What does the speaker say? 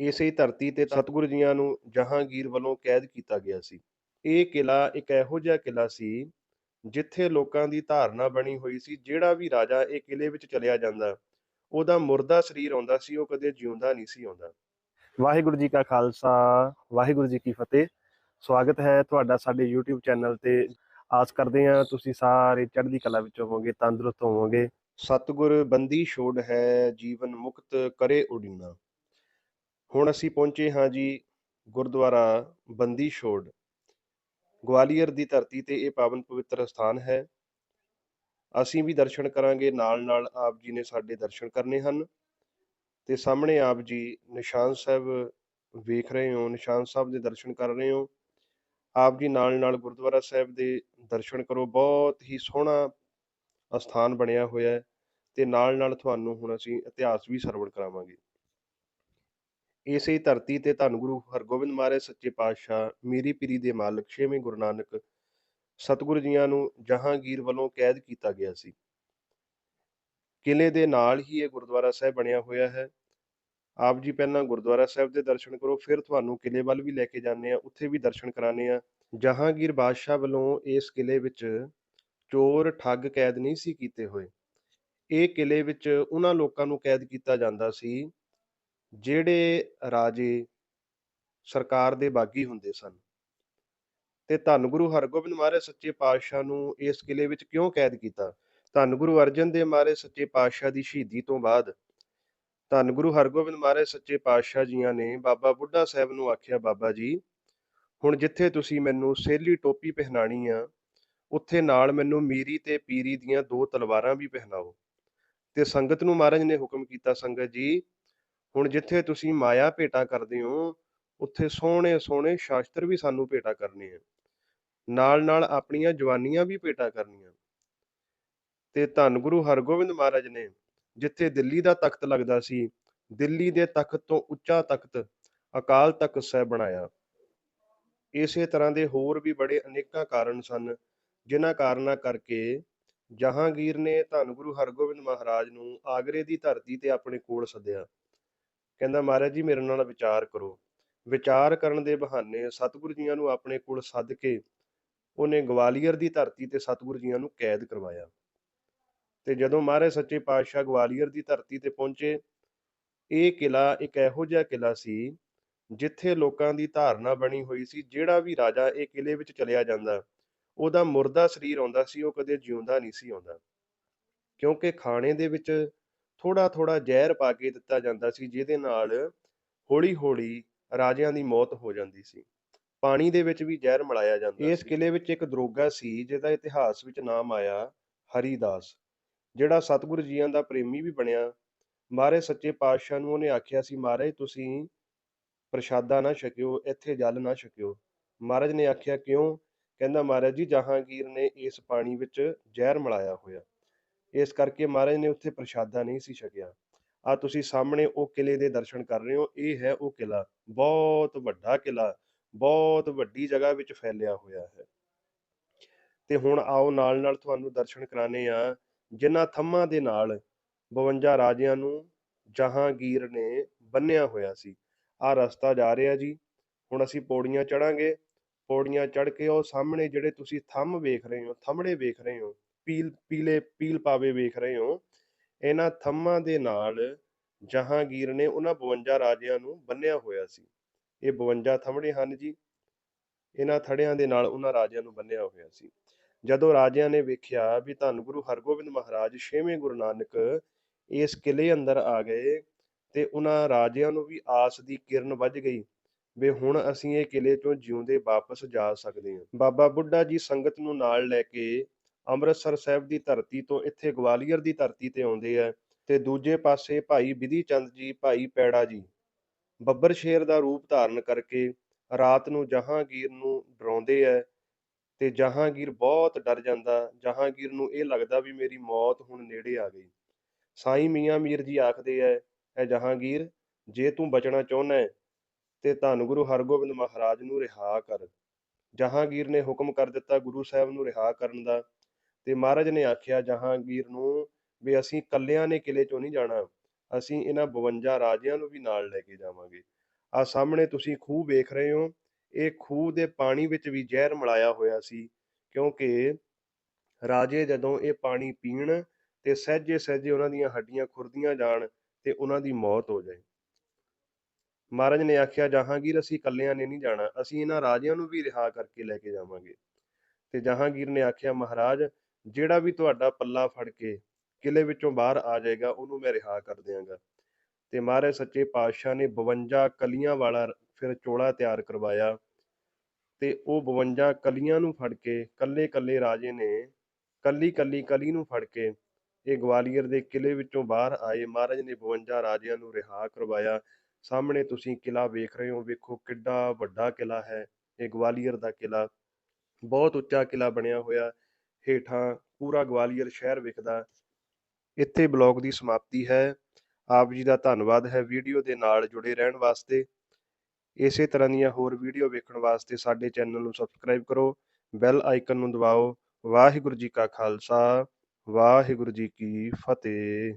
ਇਸੇ ਧਰਤੀ ਤੇ ਸਤਿਗੁਰੂ ਜੀਆਂ ਨੂੰ ਜਹਾਂਗੀਰ ਵੱਲੋਂ ਕੈਦ ਕੀਤਾ ਗਿਆ ਸੀ। ਇਹ ਕਿਲਾ ਇੱਕ ਇਹੋ ਜਿਹਾ ਕਿਲਾ ਸੀ ਜਿੱਥੇ ਲੋਕਾਂ ਦੀ ਧਾਰਨਾ ਬਣੀ ਹੋਈ ਸੀ ਜਿਹੜਾ ਵੀ ਰਾਜਾ ਇਹ ਕਿਲੇ ਵਿੱਚ ਚਲਿਆ ਜਾਂਦਾ ਉਹਦਾ ਮੁਰਦਾ ਸਰੀਰ ਆਉਂਦਾ ਸੀ ਉਹ ਕਦੇ ਜਿਉਂਦਾ ਨਹੀਂ ਸੀ ਆਉਂਦਾ। ਵਾਹਿਗੁਰੂ ਜੀ ਕਾ ਖਾਲਸਾ ਵਾਹਿਗੁਰੂ ਜੀ ਕੀ ਫਤਿਹ। ਸਵਾਗਤ ਹੈ ਤੁਹਾਡਾ ਸਾਡੇ YouTube ਚੈਨਲ ਤੇ। ਆਸ ਕਰਦੇ ਹਾਂ ਤੁਸੀਂ ਸਾਰੇ ਚੜ੍ਹਦੀ ਕਲਾ ਵਿੱਚ ਹੋਵੋਗੇ ਤੰਦਰੁਸਤ ਹੋਵੋਗੇ। ਸਤਿਗੁਰ ਬੰਦੀ ਛੋੜ ਹੈ ਜੀਵਨ ਮੁਕਤ ਕਰੇ ਉਡੀਨਾ। ਹੁਣ ਅਸੀਂ ਪਹੁੰਚੇ ਹਾਂ ਜੀ ਗੁਰਦੁਆਰਾ ਬੰਦੀ ਛੋੜ। ਗਵਾਲੀਅਰ ਦੀ ਧਰਤੀ ਤੇ ਇਹ ਪਾਵਨ ਪਵਿੱਤਰ ਸਥਾਨ ਹੈ। ਅਸੀਂ ਵੀ ਦਰਸ਼ਨ ਕਰਾਂਗੇ ਨਾਲ ਨਾਲ ਆਪ ਜੀ ਨੇ ਸਾਡੇ ਦਰਸ਼ਨ ਕਰਨੇ ਹਨ। ਤੇ ਸਾਹਮਣੇ ਆਪ ਜੀ ਨਿਸ਼ਾਨ ਸਾਹਿਬ ਵੇਖ ਰਹੇ ਹੋ, ਨਿਸ਼ਾਨ ਸਾਹਿਬ ਦੇ ਦਰਸ਼ਨ ਕਰ ਰਹੇ ਹੋ। ਆਪ ਜੀ ਨਾਲ ਨਾਲ ਗੁਰਦੁਆਰਾ ਸਾਹਿਬ ਦੇ ਦਰਸ਼ਨ ਕਰੋ, ਬਹੁਤ ਹੀ ਸੋਹਣਾ ਅਸਥਾਨ ਬਣਿਆ ਹੋਇਆ ਹੈ। ਤੇ ਨਾਲ ਨਾਲ ਤੁਹਾਨੂੰ ਹੁਣ ਅਸੀਂ ਇਤਿਹਾਸ ਵੀ ਸਰਵਣ ਕਰਾਵਾਂਗੇ। ਇਸੇ ਧਰਤੀ ਤੇ ਧੰਨ ਗੁਰੂ ਹਰਗੋਬਿੰਦ ਮਹਾਰਾਜ ਸੱਚੇ ਪਾਤਸ਼ਾਹ, ਮੀਰੀ ਪੀਰੀ ਦੇ ਮਾਲਕ, ਛੇਵੇਂ ਗੁਰੂ ਨਾਨਕ ਸਤਿਗੁਰੂ ਜੀਆਂ ਨੂੰ ਜਹਾਂਗੀਰ ਵੱਲੋਂ ਕੈਦ ਕੀਤਾ ਗਿਆ ਸੀ। ਕਿਲੇ ਦੇ ਨਾਲ ਹੀ ਇਹ ਗੁਰਦੁਆਰਾ ਸਾਹਿਬ ਬਣਿਆ ਹੋਇਆ ਹੈ। ਆਪ ਜੀ ਪਹਿਲਾਂ ਗੁਰਦੁਆਰਾ ਸਾਹਿਬ ਦੇ ਦਰਸ਼ਨ ਕਰੋ, ਫਿਰ ਤੁਹਾਨੂੰ ਕਿਲੇ ਵੱਲ ਵੀ ਲੈ ਕੇ ਜਾਂਦੇ ਆ ਉੱਥੇ ਵੀ ਦਰਸ਼ਨ ਕਰਾਣੇ ਆ ਜਹਾਂਗੀਰ ਬਾਦਸ਼ਾਹ ਵੱਲੋਂ ਇਸ ਕਿਲੇ ਵਿੱਚ ਚੋਰ, ਠੱਗ, ਕੈਦ ਨਹੀਂ ਸੀ ਕੀਤੇ ਹੋਏ। ਇਹ ਕਿਲੇ ਵਿੱਚ ਉਹਨਾਂ ਲੋਕਾਂ ਨੂੰ ਕੈਦ ਕੀਤਾ ਜਾਂਦਾ ਸੀ ਜਿਹੜੇ ਰਾਜੇ ਸਰਕਾਰ ਦੇ ਬਾਗੀ ਹੁੰਦੇ ਸਨ। ਤੇ ਧੰਨ ਗੁਰੂ ਹਰਗੋਬਿੰਦ ਮਹਾਰਾਜ ਸੱਚੇ ਪਾਤਸ਼ਾਹ ਨੂੰ ਇਸ ਕਿਲੇ ਵਿੱਚ ਕਿਉਂ ਕੈਦ ਕੀਤਾ? ਧੰਨ ਗੁਰੂ ਅਰਜਨ ਦੇਵ ਮਹਾਰਾਜ ਸੱਚੇ ਪਾਤਸ਼ਾਹ ਦੀ ਸ਼ਹੀਦੀ ਤੋਂ ਬਾਅਦ ਧੰਨ ਗੁਰੂ ਹਰਗੋਬਿੰਦ ਮਹਾਰਾਜ ਸੱਚੇ ਪਾਤਸ਼ਾਹ ਜੀਆਂ ਨੇ ਬਾਬਾ ਬੁੱਢਾ ਸਾਹਿਬ ਨੂੰ ਆਖਿਆ, ਬਾਬਾ ਜੀ, ਹੁਣ ਜਿੱਥੇ ਤੁਸੀਂ ਮੈਨੂੰ ਸੇਲੀ ਟੋਪੀ ਪਹਿਨਾਣੀ ਆ, ਉੱਥੇ ਨਾਲ ਮੈਨੂੰ ਮੀਰੀ ਤੇ ਪੀਰੀ ਦੀਆਂ ਦੋ ਤਲਵਾਰਾਂ ਵੀ ਪਹਿਨਾਓ। ਤੇ ਸੰਗਤ ਨੂੰ ਮਹਾਰਾਜ ਨੇ ਹੁਕਮ ਕੀਤਾ, ਸੰਗਤ ਜੀ ਹੁਣ ਜਿੱਥੇ ਤੁਸੀਂ ਮਾਇਆ ਭੇਟਾ ਕਰਦੇ ਹੋ, ਉੱਥੇ ਸੋਹਣੇ ਸੋਹਣੇ ਸ਼ਾਸਤਰ ਵੀ ਸਾਨੂੰ ਭੇਟਾ ਕਰਨੇ ਆ ਨਾਲ ਨਾਲ ਆਪਣੀਆਂ ਜਵਾਨੀਆਂ ਵੀ ਭੇਟਾ ਕਰਨੀਆਂ। ਤੇ ਧੰਨ ਗੁਰੂ ਹਰਗੋਬਿੰਦ ਮਹਾਰਾਜ ਨੇ ਜਿੱਥੇ ਦਿੱਲੀ ਦਾ ਤਖਤ ਲੱਗਦਾ ਸੀ, ਦਿੱਲੀ ਦੇ ਤਖਤ ਤੋਂ ਉੱਚਾ ਤਖਤ ਅਕਾਲ ਤਖਤ ਸਾਹਿਬ ਬਣਾਇਆ। ਇਸੇ ਤਰ੍ਹਾਂ ਦੇ ਹੋਰ ਵੀ ਬੜੇ ਅਨੇਕਾਂ ਕਾਰਨ ਸਨ, ਜਿਨ੍ਹਾਂ ਕਾਰਨਾਂ ਕਰਕੇ ਜਹਾਂਗੀਰ ਨੇ ਧੰਨ ਗੁਰੂ ਹਰਗੋਬਿੰਦ ਮਹਾਰਾਜ ਨੂੰ ਆਗਰੇ ਦੀ ਧਰਤੀ ਤੇ ਆਪਣੇ ਕੋਲ ਸੱਦਿਆ। ਕਹਿੰਦਾ, ਮਹਾਰਾਜ ਜੀ, ਮੇਰੇ ਨਾਲ ਵਿਚਾਰ ਕਰੋ। ਵਿਚਾਰ ਕਰਨ ਦੇ ਬਹਾਨੇ ਸਤਿਗੁਰੂ ਜੀਆਂ ਨੂੰ ਆਪਣੇ ਕੋਲ ਸੱਦ ਕੇ ਉਹਨੇ ਗਵਾਲੀਅਰ ਦੀ ਧਰਤੀ ਤੇ ਸਤਿਗੁਰੂ ਜੀਆਂ ਨੂੰ ਕੈਦ ਕਰਵਾਇਆ। ਤੇ ਜਦੋਂ ਮਹਾਰਾਜ ਸੱਚੇ ਪਾਤਸ਼ਾਹ ਗਵਾਲੀਅਰ ਦੀ ਧਰਤੀ ਤੇ ਪਹੁੰਚੇ, ਇਹ ਕਿਲਾ ਇੱਕ ਇਹੋ ਜਿਹਾ ਕਿਲਾ ਸੀ ਜਿੱਥੇ ਲੋਕਾਂ ਦੀ ਧਾਰਨਾ ਬਣੀ ਹੋਈ ਸੀ। ਜਿਹੜਾ ਵੀ ਰਾਜਾ ਇਹ ਕਿਲੇ ਵਿੱਚ ਚਲਿਆ ਜਾਂਦਾ, ਉਹਦਾ ਮੁਰਦਾ ਸਰੀਰ ਆਉਂਦਾ ਸੀ, ਉਹ ਕਦੇ ਜਿਉਂਦਾ ਨਹੀਂ ਸੀ ਆਉਂਦਾ। ਕਿਉਂਕਿ ਖਾਣੇ ਦੇ ਵਿੱਚ ਥੋੜਾ ਥੋੜਾ ਜ਼ਹਿਰ ਪਾ ਕੇ ਦਿੱਤਾ ਜਾਂਦਾ ਸੀ ਜਿਹਦੇ ਨਾਲ ਹੌਲੀ ਹੌਲੀ ਰਾਜਿਆਂ ਦੀ ਮੌਤ ਹੋ ਜਾਂਦੀ ਸੀ। ਪਾਣੀ ਦੇ ਵਿੱਚ ਵੀ ਜ਼ਹਿਰ ਮਿਲਾਇਆ ਜਾਂਦਾ ਇਸ ਕਿਲੇ ਵਿੱਚ ਇੱਕ ਦਰੋਗਾ ਸੀ ਜਿਹਦਾ ਇਤਿਹਾਸ ਵਿੱਚ ਨਾਮ ਆਇਆ ਹਰੀਦਾਸ ਜਿਹੜਾ ਸਤਿਗੁਰੂ ਜੀਆਂ ਦਾ ਪ੍ਰੇਮੀ ਵੀ ਬਣਿਆ। ਮਹਾਰਾਜ ਸੱਚੇ ਪਾਤਸ਼ਾਹ ਨੂੰ ਉਹਨੇ ਆਖਿਆ ਸੀ ਮਹਾਰਾਜ ਤੁਸੀਂ ਪ੍ਰਸ਼ਾਦਾ ਨਾ ਛਕਿਓ ਇੱਥੇ ਜਲ ਨਾ ਛਕਿਓ। ਮਹਾਰਾਜ ਨੇ ਆਖਿਆ ਕਿਉਂ? ਕਹਿੰਦਾ ਮਹਾਰਾਜ ਜੀ ਜਹਾਂਗੀਰ ਨੇ ਇਸ ਪਾਣੀ ਵਿੱਚ ਜ਼ਹਿਰ ਮਿਲਾਇਆ ਹੋਇਆ। ਇਸ ਕਰਕੇ ਮਹਾਰਾਜ ਨੇ ਉੱਥੇ ਪ੍ਰਸ਼ਾਦਾ ਨਹੀਂ ਸੀ ਛਕਿਆ। ਆ ਤੁਸੀਂ ਸਾਹਮਣੇ ਉਹ ਕਿਲੇ ਦੇ ਦਰਸ਼ਨ ਕਰ ਰਹੇ ਹੋ, ਇਹ ਹੈ ਉਹ ਕਿਲਾ ਬਹੁਤ ਵੱਡਾ ਕਿਲਾ ਬਹੁਤ ਵੱਡੀ ਜਗ੍ਹਾ ਵਿੱਚ ਫੈਲਿਆ ਹੋਇਆ ਹੈ। ਤੇ ਹੁਣ ਆਓ ਨਾਲ ਨਾਲ ਤੁਹਾਨੂੰ ਦਰਸ਼ਨ ਕਰਾਣੇ ਆ ਜਿਨ੍ਹਾਂ ਥੰਮਾਂ ਦੇ ਨਾਲ 52 ਰਾਜਿਆਂ ਨੂੰ ਜਹਾਂਗੀਰ ਨੇ ਬੰਨਿਆ ਹੋਇਆ ਸੀ। ਆ ਰਸਤਾ ਜਾ ਰਿਹਾ ਜੀ। ਹੁਣ ਅਸੀਂ ਪੌੜੀਆਂ ਚੜਾਂਗੇ ਪੌੜੀਆਂ ਚੜ ਕੇ ਉਹ ਸਾਹਮਣੇ ਜਿਹੜੇ ਤੁਸੀਂ ਥੰਮ ਵੇਖ ਰਹੇ ਹੋ ਥੰਮੜੇ ਵੇਖ ਰਹੇ ਹੋ ਪੀਲ, ਪੀਲੇ, ਪੀਲ ਪਾਵੇ ਵੇਖ ਰਹੇ ਹੋ। ਇਹਨਾਂ ਥੰਮਾਂ ਦੇ ਨਾਲ ਜਹਾਂਗੀਰ ਨੇ ਉਹਨਾਂ 52 ਰਾਜਿਆਂ ਨੂੰ ਬੰਨਿਆ ਹੋਇਆ ਸੀ। ਇਹ 52 ਥੰਮੜੇ ਹਨ ਜੀ। ਇਹਨਾਂ ਥੜਿਆਂ ਦੇ ਨਾਲ ਉਹਨਾਂ ਰਾਜਿਆਂ ਨੂੰ ਬੰਨਿਆ ਹੋਇਆ ਸੀ। ਜਦੋਂ ਰਾਜਿਆਂ ਨੇ ਵੇਖਿਆ ਵੀ ਧੰਨ ਗੁਰੂ ਹਰਗੋਬਿੰਦ ਮਹਾਰਾਜ ਛੇਵੇਂ ਗੁਰੂ ਨਾਨਕ ਇਸ ਕਿਲੇ ਅੰਦਰ ਆ ਗਏ ਤੇ ਉਹਨਾਂ ਰਾਜਿਆਂ ਨੂੰ ਵੀ ਆਸ ਦੀ ਕਿਰਨ ਵੱਜ ਗਈ ਵੀ ਹੁਣ ਅਸੀਂ ਇਹ ਕਿਲੇ ਚੋਂ ਜਿਉਂਦੇ ਵਾਪਸ ਜਾ ਸਕਦੇ ਹਾਂ। ਬਾਬਾ ਬੁੱਢਾ ਜੀ ਸੰਗਤ ਨੂੰ ਨਾਲ ਲੈ ਕੇ ਅੰਮ੍ਰਿਤਸਰ ਸਾਹਿਬ ਦੀ ਧਰਤੀ ਤੋਂ ਇੱਥੇ ਗਵਾਲੀਅਰ ਦੀ ਧਰਤੀ ਤੇ ਆਉਂਦੇ ਆ ਤੇ ਦੂਜੇ ਪਾਸੇ ਭਾਈ ਵਿਧੀ ਚੰਦ ਜੀ, ਭਾਈ ਪੈੜਾ ਜੀ। ਬੱਬਰ ਸ਼ੇਰ ਦਾ ਰੂਪ ਧਾਰਨ ਕਰਕੇ ਰਾਤ ਨੂੰ ਜਹਾਂਗੀਰ ਨੂੰ ਡਰਾਉਂਦੇ ਐ ਤੇ ਜਹਾਂਗੀਰ ਬਹੁਤ ਡਰ ਜਾਂਦਾ। ਜਹਾਂਗੀਰ ਨੂੰ ਇਹ ਲੱਗਦਾ ਵੀ ਮੇਰੀ ਮੌਤ ਹੁਣ ਨੇੜੇ ਆ ਗਈ। ਸਾਈਂ ਮੀਆਂ ਮੀਰ ਜੀ ਆਖਦੇ ਐ ਐ ਜਹਾਂਗੀਰ, ਜੇ ਤੂੰ ਬਚਣਾ ਚਾਹੁੰਦਾ ਹੈ ਤੇ ਧੰਨ ਗੁਰੂ ਹਰਗੋਬਿੰਦ ਮਹਾਰਾਜ ਨੂੰ ਰਿਹਾ ਕਰ। ਜਹਾਂਗੀਰ ਨੇ ਹੁਕਮ ਕਰ ਦਿੱਤਾ ਗੁਰੂ ਸਾਹਿਬ ਨੂੰ ਰਿਹਾ ਕਰਨ ਦਾ। ਤੇ ਮਹਾਰਾਜ ਨੇ ਆਖਿਆ, ਜਹਾਂਗੀਰ ਨੂੰ ਵੀ ਅਸੀਂ ਕੱਲਿਆਂ ਨੇ ਕਿਲੇ ਚੋਂ ਨਹੀਂ ਜਾਣਾ, ਅਸੀਂ ਇਹਨਾਂ 52 ਰਾਜਿਆਂ ਨੂੰ ਵੀ ਨਾਲ ਲੈ ਕੇ ਜਾਵਾਂਗੇ। ਆ ਸਾਹਮਣੇ ਤੁਸੀਂ ਖੂਹ ਵੇਖ ਰਹੇ ਹੋ, ਇਹ ਖੂਹ ਦੇ ਪਾਣੀ ਵਿੱਚ ਵੀ ਜ਼ਹਿਰ ਮਿਲਾਇਆ ਹੋਇਆ ਸੀ, ਕਿਉਂਕਿ ਰਾਜੇ ਜਦੋਂ ਇਹ ਪਾਣੀ ਪੀਣ ਤੇ ਸਹਿਜੇ ਸਹਿਜੇ ਉਹਨਾਂ ਦੀਆਂ ਹੱਡੀਆਂ ਖੁਰਦੀਆਂ ਜਾਣ ਤੇ ਉਹਨਾਂ ਦੀ ਮੌਤ ਹੋ ਜਾਏ। ਮਹਾਰਾਜ ਨੇ ਆਖਿਆ, ਜਹਾਂਗੀਰ, ਅਸੀਂ ਇਕੱਲਿਆਂ ਨੇ ਨਹੀਂ ਜਾਣਾ, ਅਸੀਂ ਇਹਨਾਂ ਰਾਜਿਆਂ ਨੂੰ ਵੀ ਰਿਹਾ ਕਰਕੇ ਲੈ ਕੇ ਜਾਵਾਂਗੇ। ਤੇ ਜਹਾਂਗੀਰ ਨੇ ਆਖਿਆ, ਮਹਾਰਾਜ ਜਿਹੜਾ ਵੀ ਤੁਹਾਡਾ ਪੱਲਾ ਫੜ ਕੇ ਕਿਲੇ ਵਿੱਚੋਂ ਬਾਹਰ ਆ ਜਾਏਗਾ, ਉਹਨੂੰ ਮੈਂ ਰਿਹਾ ਕਰ ਦਿਆਂਗਾ। ਤੇ ਮਹਾਰਾਜ ਸੱਚੇ ਪਾਤਸ਼ਾਹ ਨੇ 52 ਕਲੀਆਂ ਵਾਲਾ ਫਿਰ ਚੋਲਾ ਤਿਆਰ ਕਰਵਾਇਆ ਤੇ ਉਹ 52 ਕਲੀਆਂ ਨੂੰ ਫੜ ਕੇ ਕੱਲੇ ਕੱਲੇ ਰਾਜੇ ਨੇ ਕੱਲੀ ਕੱਲੀ, ਕਲੀ ਨੂੰ ਫੜ ਕੇ ਇਹ ਗਵਾਲੀਅਰ ਦੇ ਕਿਲੇ ਵਿੱਚੋਂ ਬਾਹਰ ਆਏ। ਮਹਾਰਾਜ ਨੇ 52 ਰਾਜਿਆਂ ਨੂੰ ਰਿਹਾ ਕਰਵਾਇਆ। ਸਾਹਮਣੇ ਤੁਸੀਂ ਕਿਲਾ ਵੇਖ ਰਹੇ ਹੋ, ਵੇਖੋ ਕਿੱਡਾ ਵੱਡਾ ਕਿਲਾ ਹੈ। ਇਹ ਗਵਾਲੀਅਰ ਦਾ ਕਿਲਾ ਬਹੁਤ ਉੱਚਾ ਕਿਲਾ ਬਣਿਆ ਹੋਇਆ। ਹੇਠਾਂ ਪੂਰਾ ਗਵਾਲੀਅਰ ਸ਼ਹਿਰ ਵਿਖਦਾ ਇੱਥੇ ਬਲੌਗ ਦੀ ਸਮਾਪਤੀ ਹੈ। ਆਪ ਜੀ ਦਾ ਧੰਨਵਾਦ ਹੈ ਵੀਡੀਓ ਦੇ ਨਾਲ ਜੁੜੇ ਰਹਿਣ ਵਾਸਤੇ। ਇਸੇ ਤਰ੍ਹਾਂ ਦੀਆਂ ਹੋਰ ਵੀਡੀਓ ਵੇਖਣ ਵਾਸਤੇ ਸਾਡੇ ਚੈਨਲ ਨੂੰ ਸਬਸਕ੍ਰਾਈਬ ਕਰੋ ਬੈਲ ਆਈਕਨ ਨੂੰ ਦਬਾਓ। ਵਾਹਿਗੁਰੂ ਜੀ ਕਾ ਖਾਲਸਾ, ਵਾਹਿਗੁਰੂ ਜੀ ਕੀ ਫਤਿਹ।